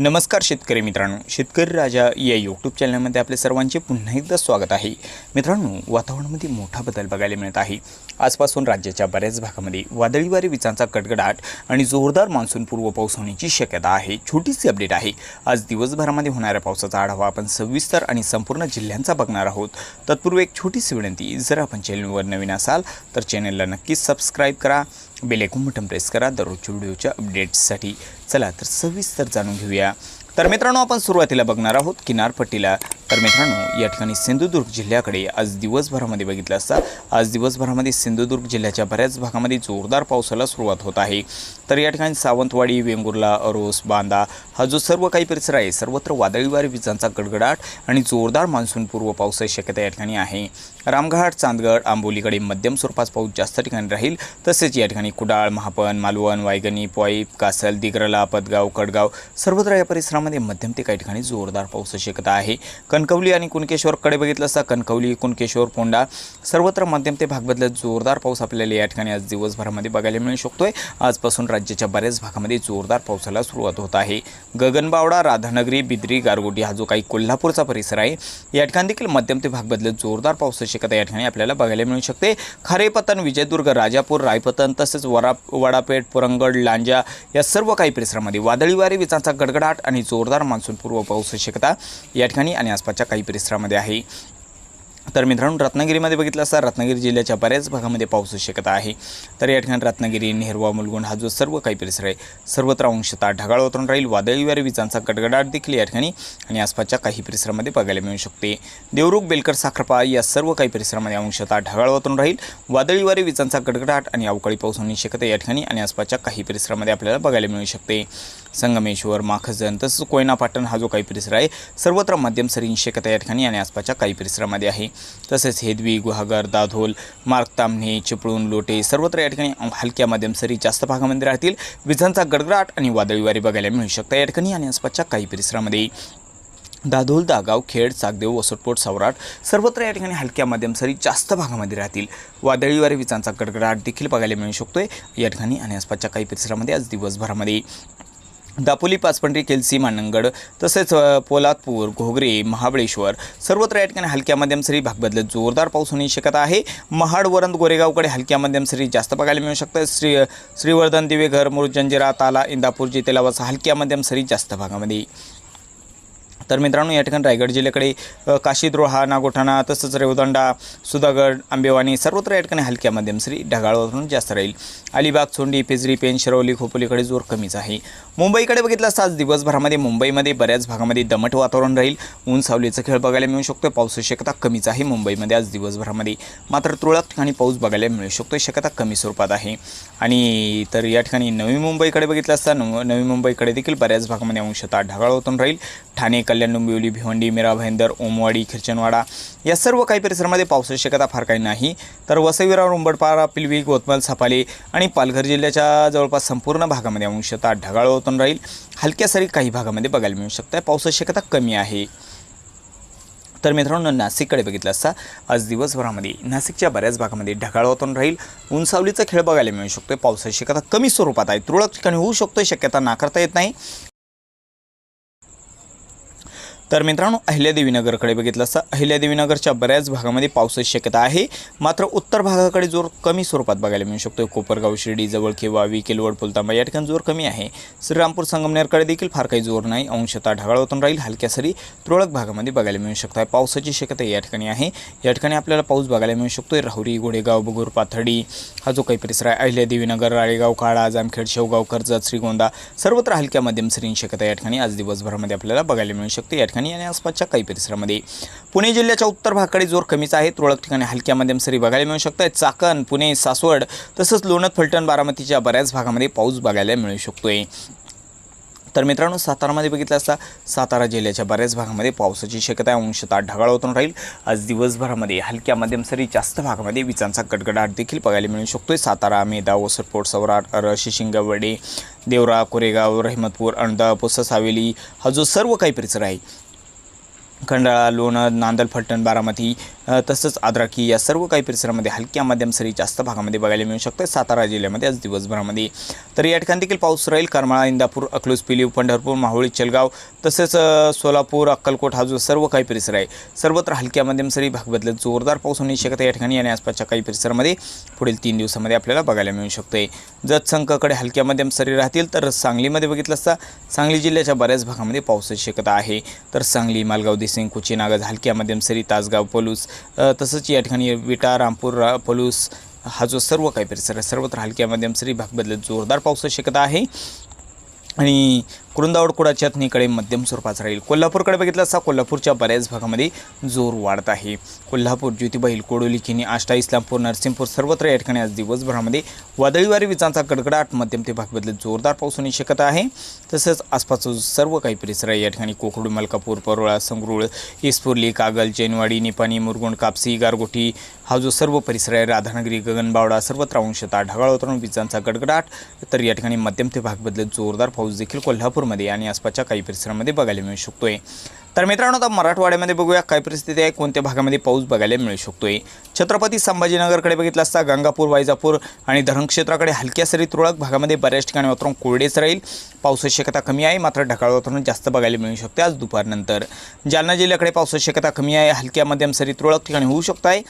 नमस्कार शेतकरी मित्रांनो शेतकरी राजा या यूट्यूब चॅनलमध्ये आपले सर्वांचे पुन्हा एकदा स्वागत आहे. मित्रांनो वातावरणामध्ये मोठा बदल बघायला मिळत आहे. आजपासून राज्याच्या बऱ्याच भागामध्ये वादळी वारे विजांचा कडकडाट आणि जोरदार मान्सून पूर्व पाऊस होण्याची शक्यता आहे. छोटीशी अपडेट आहे. आज दिवसभरामध्ये होणाऱ्या पावसाचा आढावा आपण सविस्तर आणि संपूर्ण जिल्ह्यांचा बघणार आहोत. तत्पूर्वी एक छोटीशी विनंती जर आपण चॅनलवर नवीन असाल तर चॅनलला नक्कीच सबस्क्राईब करा. बेलेकून बटन प्रेस करा. दररोजच्या व्हिडिओच्या अपडेट्ससाठी चला तर सविस्तर जाणून घेऊया. तर मित्रांनो आपण सुरुवातीला बघणार आहोत किनारपट्टीला. तर मित्रांनो या ठिकाणी सिंधुदुर्ग जिल्ह्याकडे आज दिवसभरामध्ये बघितलं असता आज दिवसभरामध्ये सिंधुदुर्ग जिल्ह्याच्या बऱ्याच भागामध्ये जोरदार पावसाला सुरुवात होत आहे. तर या ठिकाणी सावंतवाडी वेंगुर्ला अरोस बांदा हा जो सर्व काही परिसर आहे सर्वत्र वादळी वारे विजांचा गडगडाट आणि जोरदार मान्सूनपूर्व पावसाची शक्यता या ठिकाणी आहे. रामघाट चांदगड आंबोलीकडे मध्यम स्वरूपाचा पाऊस जास्त ठिकाणी राहील. तसेच या ठिकाणी कुडाळ महापन मालवण वायगणी पॉईप कासल दिग्रला पदगाव कडगाव सर्वत्र या परिसरामध्ये मध्यम ते काही ठिकाणी जोरदार पावसाची शक्यता आहे. कणकवली आणि कुणकेश्वरकडे बघितलं असता कणकवली कुणकेश्वर पोंडा सर्वत्र मध्यम ते भाग बदलत जोरदार पाऊस आपल्याला या ठिकाणी आज दिवसभरामध्ये बघायला मिळू शकतोय. आजपासून राज्याच्या बऱ्याच भागामध्ये जोरदार पावसाला सुरुवात होत आहे. गगनबावडा राधानगरी बिद्री गारगोटी हा जो काही कोल्हापूरचा परिसर आहे या ठिकाणी देखील मध्यम ते भाग बदलत जोरदार पावसाची शिकता या ठिकाणी आपल्याला बघायला मिळू शकते. खारेपतन विजयदुर्ग राजापूर रायपतन तसेच वरा वडापेठ पुरंगड लांजा या सर्व काही परिसरामध्ये वादळी वारे विजांचा गडगडाट आणि जोरदार मान्सूनपूर्व पाऊस शिकता या ठिकाणी आणि आसपासच्या काही परिसरामध्ये आहे. तर मित्रांनो रत्नागिरीमध्ये बघितलं असता रत्नागिरी जिल्ह्याच्या बऱ्याच भागामध्ये पावसाची शक्यता आहे. तर या ठिकाणी रत्नागिरी नेहरवा मुलगुंड हा जो सर्व काही परिसर आहे सर्वत्र अंशतः ढगाळ वातावरण राहील. वादळीवारी विजांचा गडगडाट देखील या ठिकाणी आणि आसपासच्या काही परिसरामध्ये बघायला मिळू शकते. देवरुख बेलकर साखरपा या सर्व काही परिसरामध्ये अंशतः ढगाळ वातावरण राहील. वादळीवारी विजांचा गडगडाट आणि अवकाळी पाऊस होण्याची शक्यता या ठिकाणी आणि आसपासच्या काही परिसरामध्ये आपल्याला बघायला मिळू शकते. संगमेश्वर माखजन तसंच कोयना पाटण हा जो काही परिसर आहे सर्वत्र मध्यम सरींची शक्यता या ठिकाणी आणि आसपासच्या काही परिसरामध्ये आहे. तसेच हेदवी गुहागर दाधोल मार्गतामणे चिपळूण लोटे सर्वत्र या ठिकाणी हलक्या मध्यम सरी जास्त भागामध्ये राहतील. विजांचा गडगडाट आणि वादळी वारी बघायला मिळू शकता या ठिकाणी आणि आसपासच्या काही परिसरामध्ये. दादोल दागाव खेड चाकदेव वसटपोट सौराट सर्वत्र या ठिकाणी हलक्या मध्यम सरी जास्त भागामध्ये राहतील. वादळी वारे विजांचा गडगडाट देखील बघायला मिळू शकतोय या ठिकाणी आणि आसपासच्या काही परिसरामध्ये आज दिवसभरामध्ये. दापोली पाचपंढरी केलसी मानंगड तसेच पोलादपूर घोगरे महाबळेश्वर सर्वत्र या ठिकाणी हलक्या मध्यम सरी भाग बदलत जोरदार पाऊस होण्याची शक्यता आहे. महाड वरंद गोरेगावकडे हलक्या मध्यम सरी जास्त बघायला मिळू शकतं श्री श्रीवर्धन दिवेघर मुरुजंजिरा ताला इंदापूर जितेलावासा हलक्या मध्यम सरी जास्त भागामध्ये. तर मित्रांनो या ठिकाणी रायगड जिल्ह्याकडे काशीद्रोहा नागोठाणा तसंच रेवदंडा सुधागड आंबेवाणी सर्वत्र या ठिकाणी हलक्या मध्यम सरी वातावरण जास्त राहील. अलिबाग सोंडी पेजरी पेन शिरवली खोपोलीकडे जोर कमीच आहे. मुंबईकडे बघितलं असता आज दिवसभरामध्ये मुंबईमध्ये बऱ्याच भागामध्ये दमट वातावरण राहील. ऊन सावलीचा खेळ बघायला मिळू शकतो पावसाची शक्यता कमीच आहे मुंबईमध्ये. आज दिवसभरामध्ये मात्र तुरळक ठिकाणी पाऊस बघायला मिळू शकतो शक्यता कमी स्वरूपात आहे. आणि तर या ठिकाणी नवी मुंबईकडे बघितलं असता नवी मुंबईकडे देखील बऱ्याच भागामध्ये अंशतः ढगाळ वातावरण राहील. ठाणे कल्याण डोंबिवली भिवंडी मीरा भाईंदर ओमवाडी खिरचनवाडा या सर्व काही परिसरामध्ये पावसाची शक्यता फार काही नाही. तर वसईविरा उंबडपारा पिलवी गोतमल सपाले आणि पालघर जिल्ह्याच्या जवळपास संपूर्ण भागामध्ये अंशतः ढगाळ होतून राहील. हलक्या सरी काही भागामध्ये बघायला मिळू शकतं पावसाची शक्यता कमी आहे. तर मित्रांनो नाशिककडे बघितलं असता आज दिवसभरामध्ये नाशिकच्या बऱ्याच भागामध्ये ढगाळ वातावरण राहील. उंचावलीचा खेळ बघायला मिळू शकतो पावसाची शक्यता कमी स्वरूपात आहे. तुरळक ठिकाणी होऊ शकतो शक्यता नाकारता येत नाही. तर मित्रांनो अहिल्यादेवीनगरकडे बघितलं असता. अहिल्यादेवीनगरच्या बऱ्याच भागामध्ये पावसाची शक्यता आहे. मात्र उत्तर भागाकडे जोर कमी स्वरूपात बघायला मिळू शकतो कोपरगाव शिर्डी जवळ किंवा विकेलवड पुलतांबा या ठिकाणी जोर कमी आहे. श्रीरामपूर संगमनेरकडे देखील फार काही जोर नाही. अंशतः ढगाळ होतून राहील. हलक्या सरी तुरळक भागामध्ये बघायला मिळू शकतो पावसाची शक्यता या ठिकाणी आहे. या ठिकाणी आपल्याला पाऊस बघायला मिळू शकतो राहुरी गोडेगाव बगूर पाथडी हा जो काही परिसर आहे अहिल्यादेवीनगर राळेगाव काळा जामखेड शेवगाव कर्जत श्रीगोंदा सर्वत्र हलक्या मध्यम सरींची शक्यता या ठिकाणी आज दिवसभरामध्ये आपल्याला बघायला मिळू शकते. या ठिकाणी आणि आसपासच्या काही परिसरामध्ये. पुणे जिल्ह्याच्या उत्तर भागाकडे जोर कमीच आहे. तुरळक ठिकाणी हलक्या मध्यम सरी बघायला मिळू शकतात. चाकण पुणे सासवड तसंच लोणत फलटण बारामतीच्या बऱ्याच भागामध्ये पाऊस बघायला मिळू शकतोय. तर मित्रांनो सातारामध्ये बघितलं असता सातारा जिल्ह्याच्या बऱ्याच भागामध्ये पावसाची शक्यता आहे. अंशतः ढगाळ होतून राहील. आज दिवसभरामध्ये हलक्या मध्यम सरी जास्त भागामध्ये विजांचा गडगडाट देखील बघायला मिळू शकतोय. सातारा मेधा ओसरपोट सवराट अरशी शिंगवडे देवरा कोरेगाव रहमतपूर अणदा पुसस हवेली हा जो सर्व काही परिसर आहे खंडाळा लोणंद नांदल फलटण बारामती तसंच आद्राकी या सर्व काही परिसरामध्ये हलक्या मध्यम सरी जास्त भागामध्ये बघायला मिळू शकते. सातारा जिल्ह्यामध्ये आज दिवसभरामध्ये. तर या ठिकाणी देखील पाऊस राहील. करमाळा इंदापूर अकलूज पिलीव पंढरपूर माहुळी चलगाव तसेच सोलापूर अक्कलकोट हा जो सर्व काही परिसर आहे सर्वत्र हलक्या मध्यम सरी भाग बदलत जोरदार पाऊस होण्याची शक्यता या ठिकाणी आणि आसपासच्या काही परिसरामध्ये पुढील तीन दिवसामध्ये आपल्याला बघायला मिळू शकते जत संघाकडे हलक्या मध्यम सरी राहतील तर सांगलीमध्ये बघितलं असता सांगली जिल्ह्याच्या बऱ्याच भागामध्ये पावसाची शक्यता आहे. तर सांगली मालगाव दिसिंग कुची नागज हलक्या मध्यम सरी तासगाव पलूस तसंच या ठिकाणी विटा रामपूर रा- पलूस हा जो सर्व काही परिसर आहे सर्वत्र हलक्या मध्यम सरी भाग बदलत जोरदार पावसाची शक्यता आहे. आणि कुरुंदावड कुडाच्या थनीकडे मध्यम स्वरूपाचा राहील. कोल्हापूरकडे बघितलं असता कोल्हापूरच्या बऱ्याच भागामध्ये जोर वाढत आहे. कोल्हापूर ज्योतिबाईल कोडोली किनी आष्टा इस्लामपूर नरसिंहपूर सर्वत्र या ठिकाणी आज दिवसभरामध्ये वादळीवारी विजांचा गडगडाट मध्यम ते भागबद्दल जोरदार पाऊस होण्याची शक्यता आहे. तसंच आसपासचा सर्व काही परिसर आहे. या ठिकाणी कोकडू मलकापूर परोळा संगरूळ इस्पुर्ली कागल चेनवाडी निपाणी मुरगुंड कापसी गारगोटी हा जो सर्व परिसर आहे राधानगरी गगनबावडा सर्वत्र अंशता ढगाळ उतरून विजांचा गडगडाट तर या ठिकाणी मध्यम ते भागबद्दल जोरदार पाऊस देखील कोल्हापूर नागपूरमध्ये आणि आसपासच्या काही परिसरामध्ये बघायला मिळू शकतोय. तर मित्रांनो आता मराठवाड्यामध्ये बघूया काय परिस्थिती आहे कोणत्या भागामध्ये पाऊस बघायला मिळू शकतोय. छत्रपती संभाजीनगरकडे बघितलं असता गंगापूर वायजापूर आणि धरण क्षेत्राकडे हलक्या सरी तुरळक भागामध्ये बऱ्याच ठिकाणी वातावरण कोरडेच राहील. पावसाची शक्यता कमी आहे मात्र ढगाळ वातावरण जास्त बघायला मिळू शकते आज दुपारनंतर. जालना जिल्ह्याकडे पावसाची शक्यता कमी आहे हलक्या मध्यम सरी तुरळक ठिकाणी होऊ शकत आहे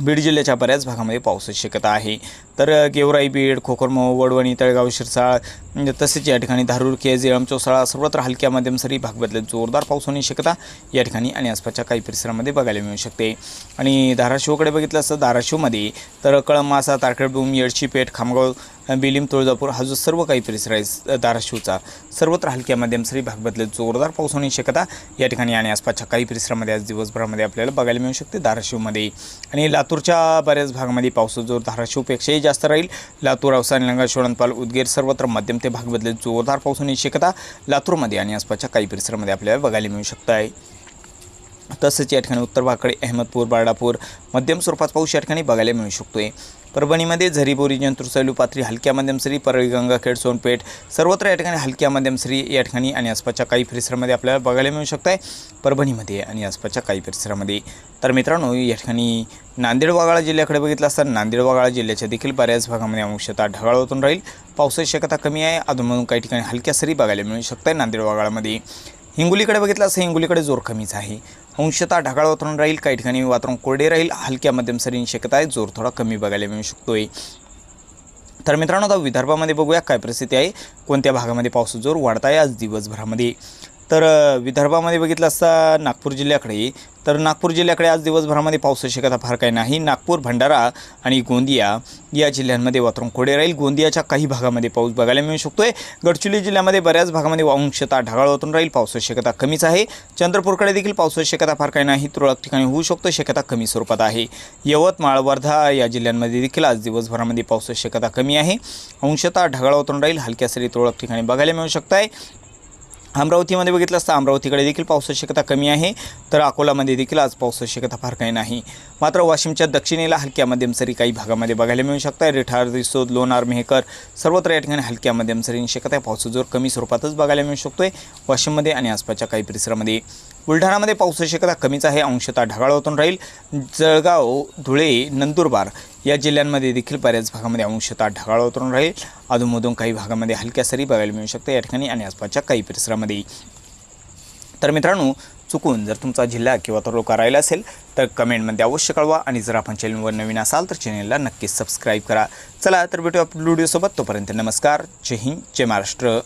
बीड जिल्ह्याच्या बऱ्याच भागामध्ये पावसाची शक्यता आहे. तर गेवराई बीड खोकरमो वडवणी तळेगाव शिरसाळ म्हणजे तसेच या ठिकाणी धारूर केज इळम चौसाळा सर्वत्र हलक्या मध्यम सरी भाग बदलत जोरदार पाऊस होण्याची शक्यता या ठिकाणी आणि आसपासच्या काही परिसरामध्ये बघायला मिळू शकते. आणि धाराशिवकडे बघितलं असतं धाराशिवमध्ये तर कळमासा तारखेडबूम येडशी पेठ खामगाव बिलिम तुळजापूर हा जो सर्व काही परिसर आहे धाराशिवचा सर्वत्र हलक्या मध्यम सरी भाग बदलत जोरदार पाऊस होण्याची शक्यता या ठिकाणी आणि आसपासच्या काही परिसरामध्ये आज दिवसभरामध्ये आपल्याला बघायला मिळू शकते धाराशिवमध्ये. आणि लातूरच्या बऱ्याच भागामध्ये पावसाचा जोर धाराशिवपेक्षाही जास्त राहील. लातूर अवसान लंगा शोणपाल उदगीर सर्वत्र मध्यम ते भाग बदलत जोरदार पाऊस होण्याची शक्यता लातूरमध्ये आणि आसपासच्या काही परिसरामध्ये आपल्याला बघायला मिळू शकत आहे तसंच या ठिकाणी उत्तर भाकडे अहमदपूर बारडापूर मध्यम स्वरूपात पाऊस या ठिकाणी बघायला मिळू शकतोय. परभणीमध्ये झरीबोरी जंतूर सैलू पात्री हलक्या मध्यम सरी परळी गंगाखेड सोनपेठ सर्वत्र या ठिकाणी हलक्या मध्यम सरी या ठिकाणी आणि आसपासच्या काही परिसरामध्ये आपल्याला बघायला मिळू शकत आहे परभणीमध्ये आणि आसपासच्या काही परिसरामध्ये. तर मित्रांनो या ठिकाणी नांदेड वागाळा जिल्ह्याकडे बघितलं असता नांदेड वागाळा जिल्ह्याच्या देखील बऱ्याच भागामध्ये अंशतः ढगाळ होतून राहील. पावसाची शक्यता कमी आहे. अधूनमधून काही ठिकाणी हलक्या सरी बघायला मिळू शकत आहे नांदेड वागाळामध्ये. हिंगोलीकडे बघितलं असं हिंगोलीकडे जोर कमीच आहे. अंशतः ढगाळ वातावरण राहील. काही ठिकाणी वातावरण कोरडे राहील. हलक्या मध्यम सरींची शक्यता आहे. जोर थोडा कमी बघायला मिळू शकतोय. तर मित्रांनो आता विदर्भामध्ये बघूया काय परिस्थिती आहे. कोणत्या भागामध्ये पावसाचा जोर वाढत आहे आज दिवसभरामध्ये? तर विदर्भामध्ये बघितलं असता नागपूर जिल्ह्याकडे तर नागपूर जिल्ह्याकडे आज दिवसभरामध्ये पावसाची शक्यता फार काही नाही. नागपूर भंडारा आणि गोंदिया या जिल्ह्यांमध्ये वातावरण कोडे राहील. गोंदियाच्या काही भागामध्ये पाऊस बघायला मिळू शकतोय. गडचिरोली जिल्ह्यामध्ये बऱ्याच भागामध्ये वांशता ढगाळ वातावरण राहील. पावसाची शक्यता कमीच आहे. चंद्रपूरकडे देखील पावसाची शक्यता फार काही नाही. तुरळक ठिकाणी होऊ शकतो. शक्यता कमी स्वरूपात आहे. यवतमाळ वर्धा या जिल्ह्यांमध्ये देखील आज दिवसभरामध्ये पावसाची शक्यता कमी आहे. अंशता ढगाळ वातावरण राहील. हलक्या सरी तुरळक ठिकाणी बघायला मिळू शकत आहे अमरावतीमध्ये बघितलं असतं अमरावतीकडे देखील पावसाची शक्यता कमी आहे. तर अकोलामध्ये देखील आज पावसाची शक्यता फार काही नाही. मात्र वाशिमच्या दक्षिणेला हलक्या मध्यम सरी काही भागामध्ये बघायला मिळू शकत आहे रिठार रिसोद लोणार मेहकर सर्वत्र या ठिकाणी हलक्या मध्यम सरींची शक्यता आहे. पावसाचा जोर कमी स्वरूपातच बघायला मिळू शकतोय. वाशिममध्ये आणि आसपासच्या काही परिसरामध्ये बुलढाणामध्ये पावसाची शक्यता कमीच आहे. अंशतः ढगाळ होतून राहील. जळगाव धुळे नंदुरबार या जिल्ह्यांमध्ये देखील बऱ्याच भागामध्ये अंशतः ढगाळ उतरून राहील. अधूनमधून काही भागामध्ये हलक्या सरी बघायला मिळू शकते. या ठिकाणी आणि आसपासच्या काही परिसरामध्ये. तर मित्रांनो चुकून जर तुमचा जिल्हा किंवा तालुका राहिला असेल तर कमेंटमध्ये अवश्य कळवा. आणि जर आपण चॅनलवर नवीन असाल तर चॅनलला नक्कीच सबस्क्राईब करा. चला तर भेटू आपल्या व्हिडिओसोबत. तोपर्यंत नमस्कार. जय हिंद जय महाराष्ट्र.